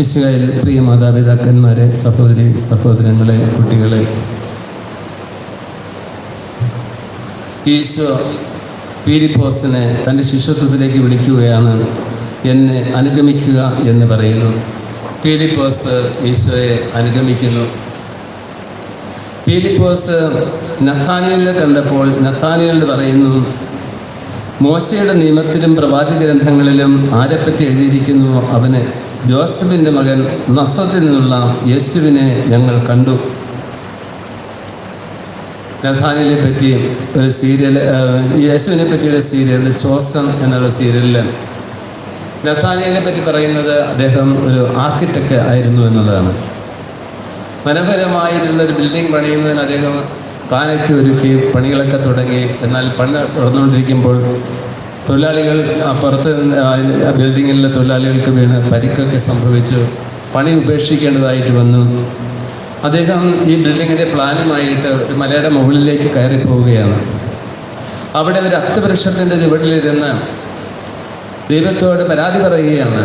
വിശുകായിൽ പ്രിയ മാതാപിതാക്കന്മാരെ സഹോദരി സഹോദരങ്ങളെ കുട്ടികളെ. ഈശോ പീരിപ്പോസിനെ തന്റെ ശിഷ്യത്വത്തിലേക്ക് വിളിക്കുകയാണ്. എന്നെ അനുഗമിക്കുക എന്ന് പറയുന്നു. പീലിപ്പോസ് ഈശോയെ അനുഗമിക്കുന്നു. പീലിപ്പോസ് നത്താനിയലിനെ കണ്ടപ്പോൾ നത്താനിയൽ പറയുന്നു മോശയുടെ നിയമത്തിലും പ്രവാചക ഗ്രന്ഥങ്ങളിലും ആരെപ്പറ്റി എഴുതിയിരിക്കുന്നു അവന്? ജോസഫിന്റെ മകൻ നസത്തിൽ നിന്നുള്ള യേശുവിനെ ഞങ്ങൾ കണ്ടു. നഥാനിലെ പറ്റി ഒരു സീരിയൽ യേശുവിനെ പറ്റി ഒരു സീരിയൽ ചോസൻ എന്നുള്ള സീരിയലിൽ നഥാനിയലിനെ പറ്റി പറയുന്നത് അദ്ദേഹം ഒരു ആർക്കിടെക്റ്റ് ആയിരുന്നു എന്നുള്ളതാണ്. മനോഹരമായിട്ടുള്ള ഒരു ബിൽഡിംഗ് പണിയുന്നതിന് അദ്ദേഹം പ്ലാനൊക്കെ ഒരുക്കി പണികളൊക്കെ തുടങ്ങി. എന്നാൽ പണി തുറന്നുകൊണ്ടിരിക്കുമ്പോൾ തൊഴിലാളികൾ അപ്പുറത്ത് ബിൽഡിങ്ങിലെ തൊഴിലാളികൾക്ക് വീണ് പരിക്കൊക്കെ സംഭവിച്ചു. പണി ഉപേക്ഷിക്കേണ്ടതായിട്ട് വന്നു. അദ്ദേഹം ഈ ബിൽഡിങ്ങിന്റെ പ്ലാനുമായിട്ട് ഒരു മലയുടെ മുകളിലേക്ക് കയറി പോവുകയാണ് അവിടെ ഒരു അത്തവൃക്ഷത്തിന്റെ ചുവട്ടിലിരുന്ന് ദൈവത്തോട് പരാതി പറയുകയാണ്.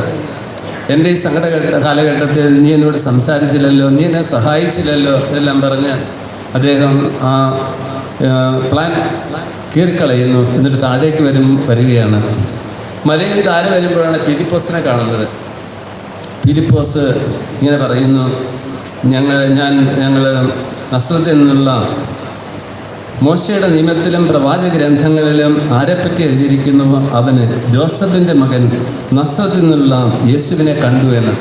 എന്റെ ഈ സങ്കട കാലഘട്ടത്തിൽ നീ എന്നോട് സംസാരിച്ചില്ലല്ലോ നീ എന്നെ സഹായിച്ചില്ലല്ലോ എല്ലാം പറഞ്ഞ് അദ്ദേഹം ആ, പ്ലാൻ കീറിക്കളയുന്നു എന്നിട്ട് താഴേക്ക് വരും വരികയാണ്. മലയിൽ താഴെ വരുമ്പോഴാണ് പിലിപ്പോസിനെ കാണുന്നത്. പിലിപ്പോസ് ഇങ്ങനെ പറയുന്നു ഞങ്ങൾ ഞാൻ ഞങ്ങൾ നസ്രത്തിൽ നിന്നുള്ള മോശയുടെ നിയമത്തിലും പ്രവാചക ഗ്രന്ഥങ്ങളിലും ആരെപ്പറ്റി എഴുതിയിരിക്കുന്നു? അവന് ജോസഫിന്റെ മകൻ നസ്രത്തിൽ നിന്നുള്ള യേശുവിനെ കണ്ടു എന്ന്.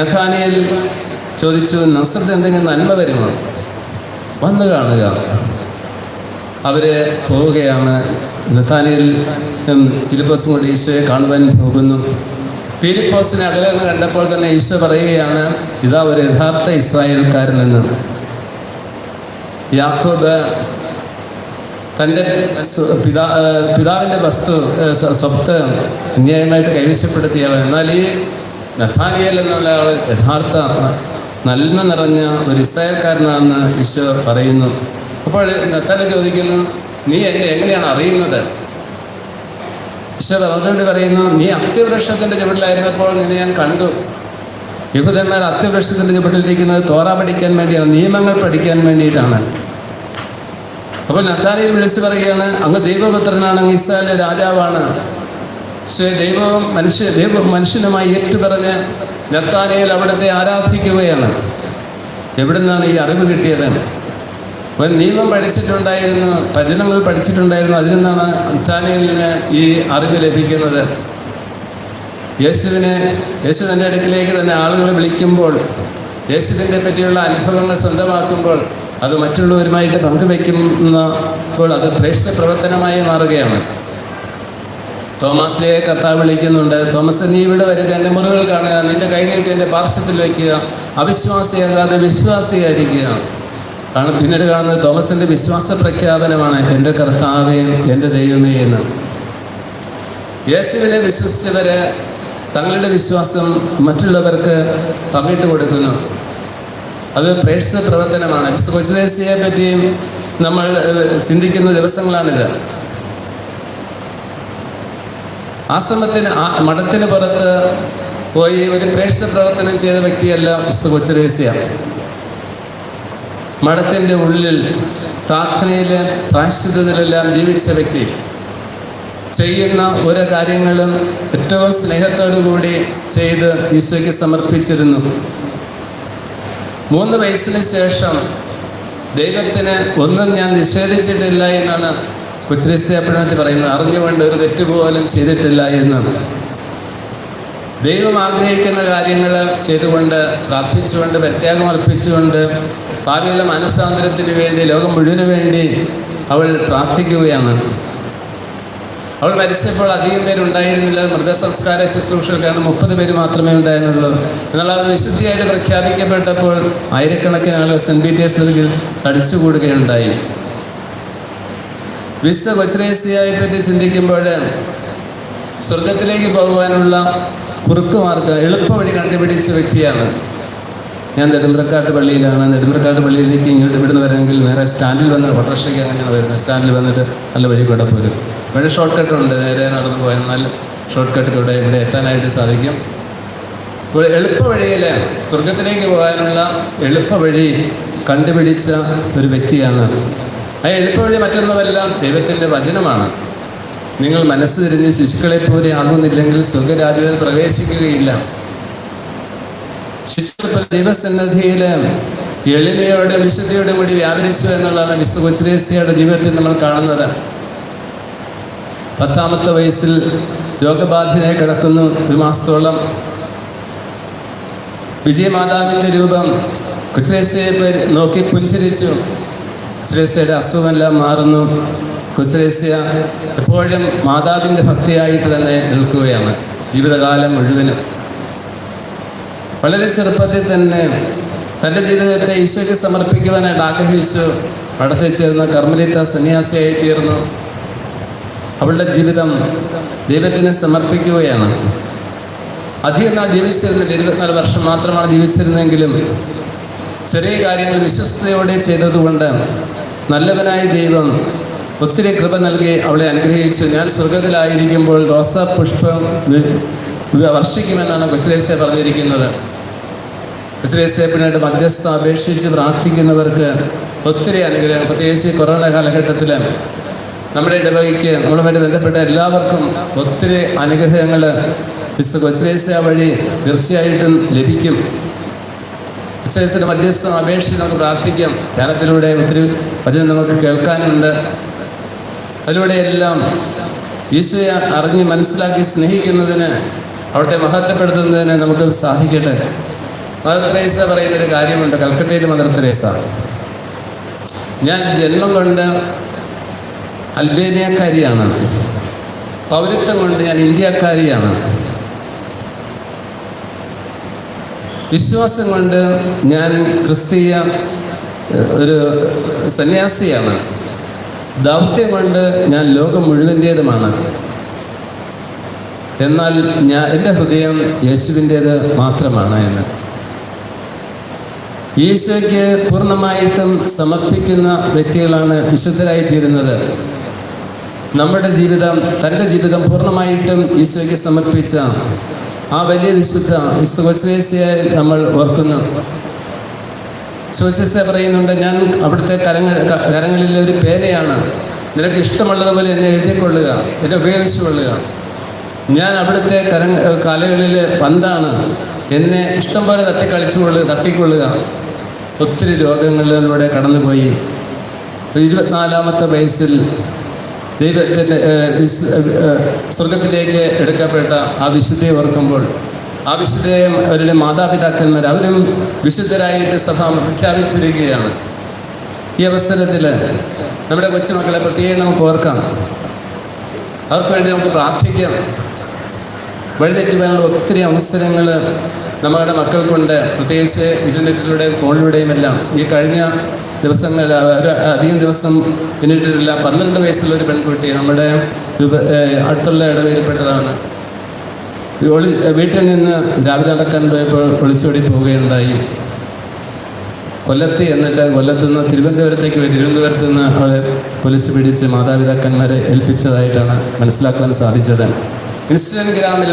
നഥാനിയൽ ചോദിച്ചു നസ്രത്ത് എന്തെങ്കിലും നന്മ വരുമോ? വന്നു കാണുക. അവർ പോവുകയാണ് നത്താനിയിൽ ഫിലിപ്പോസും കൊണ്ട് ഈശോയെ കാണുവാൻ പോകുന്നു ഫിലിപ്പോസിനെ അകലെ നിന്ന് കണ്ടപ്പോൾ തന്നെ ഈശോ പറയുകയാണ് ഇതാ ഒരു യഥാർത്ഥ ഇസ്രായേൽക്കാരൻ എന്ന് യാക്കോബ് തന്റെ പിതാ പിതാവിന്റെ വസ്തു സ്വത്ത് അന്യായമായിട്ട് കൈവശപ്പെടുത്തിയവൻ എന്നാൽ ഈ നഥാനിയൽ എന്നുള്ള ആൾ യഥാർത്ഥ നന്മ നിറഞ്ഞ ഒരു ഇസ്രായേൽക്കാരനാണെന്ന് ഈശോ പറയുന്നു അപ്പോൾ നത്താനെ ചോദിക്കുന്നു നീ എന്നെ എങ്ങനെയാണ് അറിയുന്നത്? ഈശ്വര അവരോട് പറയുന്നു നീ അത്യവൃക്ഷത്തിന്റെ ചുവട്ടിലായിരുന്നപ്പോൾ നിന്നെ ഞാൻ കണ്ടു. യഹൂദന്മാർ അത്യവൃക്ഷത്തിന്റെ ചുവട്ടിലിരിക്കുന്നത് തോറ പഠിക്കാൻ വേണ്ടിയാണ് നിയമങ്ങൾ പഠിക്കാൻ വേണ്ടിയിട്ടാണ്. അപ്പോൾ നത്താനിയിൽ വിളിച്ചു പറയുകയാണ് അങ്ങ് ദൈവപുത്രനാണ് അങ്ങ് ഇസ്രായേലിലെ രാജാവാണ്. പക്ഷേ ദൈവവും മനുഷ്യ ദൈവ മനുഷ്യനുമായി ഏറ്റുപറഞ്ഞ് നത്താനയിൽ അവിടുത്തെ ആരാധിക്കുകയാണ്. എവിടെ നിന്നാണ് ഈ അറിവ് കിട്ടിയത്? അവൻ നിയമം പഠിച്ചിട്ടുണ്ടായിരുന്നു ഭജനങ്ങൾ പഠിച്ചിട്ടുണ്ടായിരുന്നു. അതിൽ നിന്നാണ് നത്താനിയലിന് ഈ അറിവ് ലഭിക്കുന്നത്? യേശുവിനെ യേശു തന്റെ അടുക്കിലേക്ക് തന്നെ ആളുകളെ വിളിക്കുമ്പോൾ യേശുവിനെ പറ്റിയുള്ള അനുഭവങ്ങൾ സ്വന്തമാക്കുമ്പോൾ അത് മറ്റുള്ളവരുമായിട്ട് പങ്കുവെക്കുന്നപ്പോൾ അത് പ്രേക്ഷക പ്രവർത്തനമായി മാറുകയാണ്. തോമസിലെ കർത്താവ് വിളിക്കുന്നുണ്ട് തോമസ് നീ ഇവിടെ വരിക എന്റെ മുറിവുകൾ കാണുക നിന്റെ കൈ നീട്ടി എന്റെ പാർശ്വത്തിൽ വയ്ക്കുക അവിശ്വാസിയാകാതെ വിശ്വാസിയായിരിക്കുക. കാരണം പിന്നീട് കാണുന്നത് തോമസിന്റെ വിശ്വാസ പ്രഖ്യാപനമാണ് എന്റെ കർത്താവേ എന്റെ ദൈവമേ എന്ന്. യേശുവിനെ വിശ്വസിച്ചവര് തങ്ങളുടെ വിശ്വാസം മറ്റുള്ളവർക്ക് പങ്കിട്ട് കൊടുക്കുന്നു. അത് പ്രേക്ഷക പ്രവർത്തനമാണ്. കൊച്ചുദേശിയെ പറ്റിയും നമ്മൾ ചിന്തിക്കുന്ന ദിവസങ്ങളാണിത്. ആശ്രമത്തിന് മഠത്തിന് പുറത്ത് പോയി ഒരു പ്രേക്ഷക പ്രവർത്തനം ചെയ്ത വ്യക്തിയല്ല കൊച്ചുരഹസ്യ മഠത്തിന്റെ ഉള്ളിൽ പ്രാർത്ഥനയിൽ പ്രാശ്ചിതത്തിലെല്ലാം ജീവിച്ച വ്യക്തി ചെയ്യുന്ന ഓരോ കാര്യങ്ങളും ഏറ്റവും സ്നേഹത്തോടു കൂടി ചെയ്ത് ഈശോയ്ക്ക് സമർപ്പിച്ചിരുന്നു. മൂന്ന് വയസ്സിന് ശേഷം ദൈവത്തിന് ഒന്നും ഞാൻ നിഷേധിച്ചിട്ടില്ല എന്നാണ് കൊച്ചുരസ്തയപ്പണത്തി പറയുന്നത്. അറിഞ്ഞുകൊണ്ട് ഒരു തെറ്റുപോലും ചെയ്തിട്ടില്ല എന്ന്. ദൈവം ആഗ്രഹിക്കുന്ന കാര്യങ്ങൾ ചെയ്തുകൊണ്ട് പ്രാർത്ഥിച്ചുകൊണ്ട് പ്രത്യാഗം അർപ്പിച്ചുകൊണ്ട് ഭാവിയുള്ള മനസ്സാന്തരത്തിന് വേണ്ടി ലോകം മുഴുവൻ വേണ്ടി അവൾ പ്രാർത്ഥിക്കുകയാണ്. അവൾ മരിച്ചപ്പോൾ അധികം പേരുണ്ടായിരുന്നില്ല മൃതസംസ്കാര ശുശ്രൂഷകൾക്കാണ് മുപ്പത് പേര് മാത്രമേ ഉണ്ടായിരുന്നുള്ളൂ. എന്നാൽ അവർ വിശുദ്ധിയായിട്ട് പ്രഖ്യാപിക്കപ്പെട്ടപ്പോൾ ആയിരക്കണക്കിന് ആളുകൾ സെന്റ് പീറ്റേഴ്സ് നൽകിൽ തടിച്ചുകൂടുകയുണ്ടായി വിശുദ്ധ കൊച്ചുരേസിയായി പറ്റി ചിന്തിക്കുമ്പോൾ സ്വർഗത്തിലേക്ക് പോകുവാനുള്ള കുറുക്കുമാർക്ക് എളുപ്പവഴി കണ്ടുപിടിച്ച വ്യക്തിയാണ്. ഞാൻ നെടുമ്പ്രക്കാട്ട് പള്ളിയിലാണ്. നെടുമ്പ്രക്കാട്ട് പള്ളിയിലേക്ക് ഇങ്ങോട്ട് ഇവിടുന്ന് വരണമെങ്കിൽ നേരെ സ്റ്റാൻഡിൽ വന്ന് ഓട്ടോറിക്ഷയ്ക്ക് അങ്ങനെയാണ് വരുന്നത്. സ്റ്റാൻഡിൽ വന്നിട്ട് നല്ല വഴി കൂടെ പോരും. ഇവിടെ ഷോർട്ട് കട്ട് ഉണ്ട്. നേരെ നടന്നു നല്ല ഷോർട്ട് കട്ട് കൂടെ ഇവിടെ എത്താനായിട്ട് സാധിക്കും. എളുപ്പ വഴിയിൽ സ്വർഗത്തിലേക്ക് പോകാനുള്ള എളുപ്പ വഴി കണ്ടുപിടിച്ച ഒരു വ്യക്തിയാണ്. ആ എളുപ്പ വഴി മറ്റൊന്നുമല്ല ദൈവത്തിന്റെ വചനമാണ്. നിങ്ങൾ മനസ്സ് തിരിഞ്ഞ് ശിശുക്കളെ പോലെ ആകുന്നില്ലെങ്കിൽ സ്വർഗരാജ്യത്തിൽ പ്രവേശിക്കുകയില്ല. ശിശുക്കൾ ദൈവസന്നദ്ധിയിൽ എളിമയോടെ വിശുദ്ധിയോടെ കൂടി വ്യാപരിച്ചു എന്നുള്ളതാണ് വിശു കൊച്ചുരേസ്യയുടെ ജീവിതത്തിൽ നമ്മൾ കാണുന്നത്. പത്താമത്തെ വയസ്സിൽ രോഗബാധിതനായി കിടക്കുന്നു ഒരു മാസത്തോളം. വിജയമാതാവിന്റെ രൂപം കൊച്ചുരേസ്യയെ നോക്കി പുഞ്ചിരിച്ചു. കൊച്ചുരേസ്യയുടെ അസുഖമെല്ലാം മാറുന്നു. കൊച്ചുരേസ്യ എപ്പോഴും മാതാവിന്റെ ഭക്തിയായിട്ട് തന്നെ നിൽക്കുകയാണ്. ജീവിതകാലം മുഴുവനും. വളരെ ചെറുപ്പത്തിൽ തന്നെ തന്റെ ജീവിതത്തെ ഈശോയ്ക്ക് സമർപ്പിക്കുവാനായിട്ട് ആഗ്രഹിച്ചു അടുത്ത് ചേർന്ന് കർമ്മലിത്ത സന്യാസിയായി തീർന്നു. അവളുടെ ജീവിതം ദൈവത്തിന് സമർപ്പിക്കുകയാണ്. അധികം നാൾ ജീവിച്ചിരുന്നില്ല. ഇരുപത്തിനാല് വർഷം മാത്രമാണ് ജീവിച്ചിരുന്നെങ്കിലും ചെറിയ കാര്യങ്ങൾ വിശ്വസ്തയോടെ ചെയ്തതുകൊണ്ട് നല്ലവനായ ദൈവം ഒത്തിരി കൃപ നൽകി അവളെ അനുഗ്രഹിച്ചു. ഞാൻ സ്വർഗത്തിലായിരിക്കുമ്പോൾ റോസാ പുഷ്പം വർഷിക്കുമെന്നാണ് കൊച്ചിലേസ്യ പറഞ്ഞിരിക്കുന്നത്. കൊച്ചിലേസ്യ പിന്നീട് മധ്യസ്ഥ അപേക്ഷിച്ച് പ്രാർത്ഥിക്കുന്നവർക്ക് ഒത്തിരി അനുഗ്രഹം. പ്രത്യേകിച്ച് കൊറോണ കാലഘട്ടത്തിൽ നമ്മുടെ ഇടവകയ്ക്ക് നമ്മളുമായിട്ട് ബന്ധപ്പെട്ട എല്ലാവർക്കും ഒത്തിരി അനുഗ്രഹങ്ങൾ വിശുദ്ധ കൊച്ചിലേസ വഴി തീർച്ചയായിട്ടും ലഭിക്കും. ഉച്ചവയസ്സിന്റെ മധ്യസ്ഥം അപേക്ഷിച്ച് നമുക്ക് പ്രാർത്ഥിക്കാം. ധ്യാനത്തിലൂടെ ഒത്തിരി വചനം നമുക്ക് കേൾക്കാനുണ്ട്. അതിലൂടെ എല്ലാം ഈശോയെ അറിഞ്ഞ് മനസ്സിലാക്കി സ്നേഹിക്കുന്നതിന് അവിടുത്തെ മഹത്വപ്പെടുത്തുന്നതിന് നമുക്ക് സാധിക്കട്ടെ മദർ തെരേസ പറയുന്നൊരു കാര്യമുണ്ട്. കൽക്കട്ടയിലെ മദർ തെരേസ. ഞാൻ ജന്മം കൊണ്ട് അൽബേനിയക്കാരിയാണ്. പൗരത്വം കൊണ്ട് ഞാൻ ഇന്ത്യക്കാരിയാണ്. വിശ്വാസം കൊണ്ട് ഞാൻ ക്രിസ്തീയ ഒരു സന്യാസിയാണ്. ദൗത്യം കൊണ്ട് ഞാൻ ലോകം മുഴുവന്റേതുമാണ്. എന്നാൽ ഞാൻ എന്റെ ഹൃദയം യേശുവിന്റേത് മാത്രമാണ് എന്ന്. ഈശോയ്ക്ക് പൂർണമായിട്ടും സമർപ്പിക്കുന്ന വ്യക്തികളാണ് വിശുദ്ധരായി തീരുന്നത് നമ്മുടെ ജീവിതം തന്റെ ജീവിതം പൂർണമായിട്ടും ഈശോയ്ക്ക് സമർപ്പിച്ച ആ വലിയ വിശുദ്ധ വിശ്വസേസ്യയെ നമ്മൾ ഓർക്കുന്നു. ശോശസ്യ പറയുന്നുണ്ട് ഞാൻ അവിടുത്തെ കരങ്ങൾ കരങ്ങളിലെ ഒരു പേനയാണ്. നിനക്ക് ഇഷ്ടമുള്ളതുപോലെ എന്നെ എഴുതിക്കൊള്ളുക എന്നെ ഉപയോഗിച്ചു കൊള്ളുക ഞാൻ അവിടുത്തെ കര കലകളിൽ പന്താണ്. എന്നെ ഇഷ്ടം പോലെ തട്ടിക്കളിച്ചു കൊള്ളുക തട്ടിക്കൊള്ളുക. ഒത്തിരി രോഗങ്ങളിലൂടെ കടന്നുപോയി. ഇരുപത്തിനാലാമത്തെ വയസ്സിൽ ദൈവത്തിന്റെ സ്വർഗത്തിലേക്ക് എടുക്കപ്പെട്ട ആ വിശുദ്ധയെ ഓർക്കുമ്പോൾ ആ വിശുദ്ധയും അവരുടെ മാതാപിതാക്കന്മാർ അവരും വിശുദ്ധരായിട്ട് സഭ പ്രഖ്യാപിച്ചിരിക്കുകയാണ്. ഈ അവസരത്തിൽ നമ്മുടെ കൊച്ചുമക്കളെ പ്രത്യേകം നമുക്ക് ഓർക്കാം. അവർക്ക് വേണ്ടി നമുക്ക് പ്രാർത്ഥിക്കാം. വഴിതെറ്റുവാനുള്ള ഒത്തിരി അവസരങ്ങൾ നമ്മുടെ മക്കൾക്കുണ്ട്. പ്രത്യേകിച്ച് ഇന്റർനെറ്റിലൂടെയും ഫോണിലൂടെയും എല്ലാം ഈ കഴിഞ്ഞ ദിവസങ്ങളിൽ അധികം ദിവസം പിന്നിട്ടിട്ടില്ല. പന്ത്രണ്ട് വയസ്സുള്ള ഒരു പെൺകുട്ടി നമ്മുടെ അടുത്തുള്ള ഇടവയിൽപ്പെട്ടതാണ് ഒളി വീട്ടിൽ നിന്ന് രാവിലെ നടക്കാൻ പോയപ്പോൾ ഒളിച്ചോടി പോവുകയുണ്ടായി. കൊല്ലത്ത് എന്നിട്ട് കൊല്ലത്ത് നിന്ന് തിരുവനന്തപുരത്തേക്ക് പോയി. തിരുവനന്തപുരത്ത് നിന്ന് അവളെ പോലീസ് പിടിച്ച് മാതാപിതാക്കന്മാരെ ഏൽപ്പിച്ചതായിട്ടാണ് മനസ്സിലാക്കാൻ സാധിച്ചത്. ഇൻസ്റ്റഗ്രാമിൽ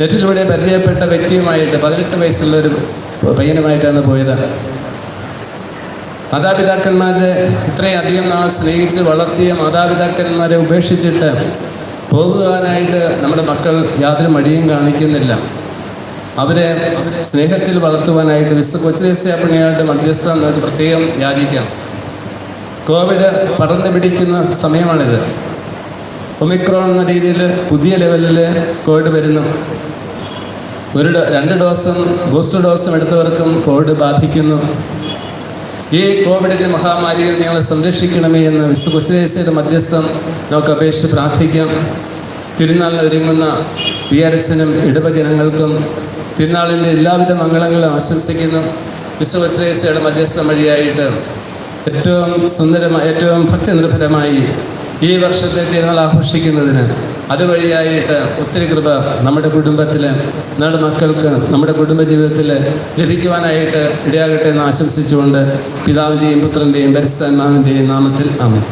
നെറ്റിലൂടെ പരിചയപ്പെട്ട വ്യക്തിയുമായിട്ട് പതിനെട്ട് വയസ്സുള്ള ഒരു പയ്യനുമായിട്ടാണ് പോയത്. മാതാപിതാക്കന്മാരെ ഇത്രയധികം നാൾ സ്നേഹിച്ച് വളർത്തിയ മാതാപിതാക്കന്മാരെ ഉപേക്ഷിച്ചിട്ട് പോകുവാനായിട്ട് നമ്മുടെ മക്കൾ യാതൊരു മടിയും കാണിക്കുന്നില്ല. അവരെ സ്നേഹത്തിൽ വളർത്തുവാനായിട്ട് വിശുദ്ധ കൊച്ചുരസ്യാപ്പിണിയായിട്ട് മധ്യസ്ഥ പ്രത്യേകം യാചിക്കാം. കോവിഡ് പടർന്നു പിടിക്കുന്ന സമയമാണിത്. ഒമിക്രോൺ എന്ന രീതിയിൽ പുതിയ ലെവലിൽ കോവിഡ് വരുന്നു. ഒരു രണ്ട് ഡോസും ബൂസ്റ്റർ ഡോസും എടുത്തവർക്കും കോവിഡ് ബാധിക്കുന്നു. ഈ കോവിഡിന്റെ മഹാമാരിയിൽ ഞങ്ങളെ സംരക്ഷിക്കണമേ എന്ന് വിശ്വ കൊച്ചുരേസയുടെ മധ്യസ്ഥം നമുക്ക് അപേക്ഷിച്ച് പ്രാർത്ഥിക്കാം. തിരുനാളിന് ഒരുങ്ങുന്ന പി ആർ എസിനും ഇടവജനങ്ങൾക്കും തിരുനാളിന്റെ എല്ലാവിധ മംഗളങ്ങളും ആശംസിക്കുന്നു. വിശ്വ കൊച്ചുരേസയുടെ മധ്യസ്ഥം വഴിയായിട്ട് ഏറ്റവും സുന്ദരമായി ഏറ്റവും ഭക്തി നിർഭരമായി ഈ വർഷത്തെ തിരുനാൾ ആഘോഷിക്കുന്നതിന് അതുവഴിയായിട്ട് ഒത്തിരി കൃപ നമ്മുടെ കുടുംബത്തിൽ നമ്മുടെ മക്കൾക്ക് നമ്മുടെ കുടുംബ കുടുംബജീവിതത്തിൽ ലഭിക്കുവാനായിട്ട് ഇടയാകട്ടെ എന്ന് ആശംസിച്ചുകൊണ്ട് പിതാവിന്റെയും പുത്രന്റെയും പരിസ്ഥാത്മാവിന്റെയും നാമത്തിൽ ആമേൻ.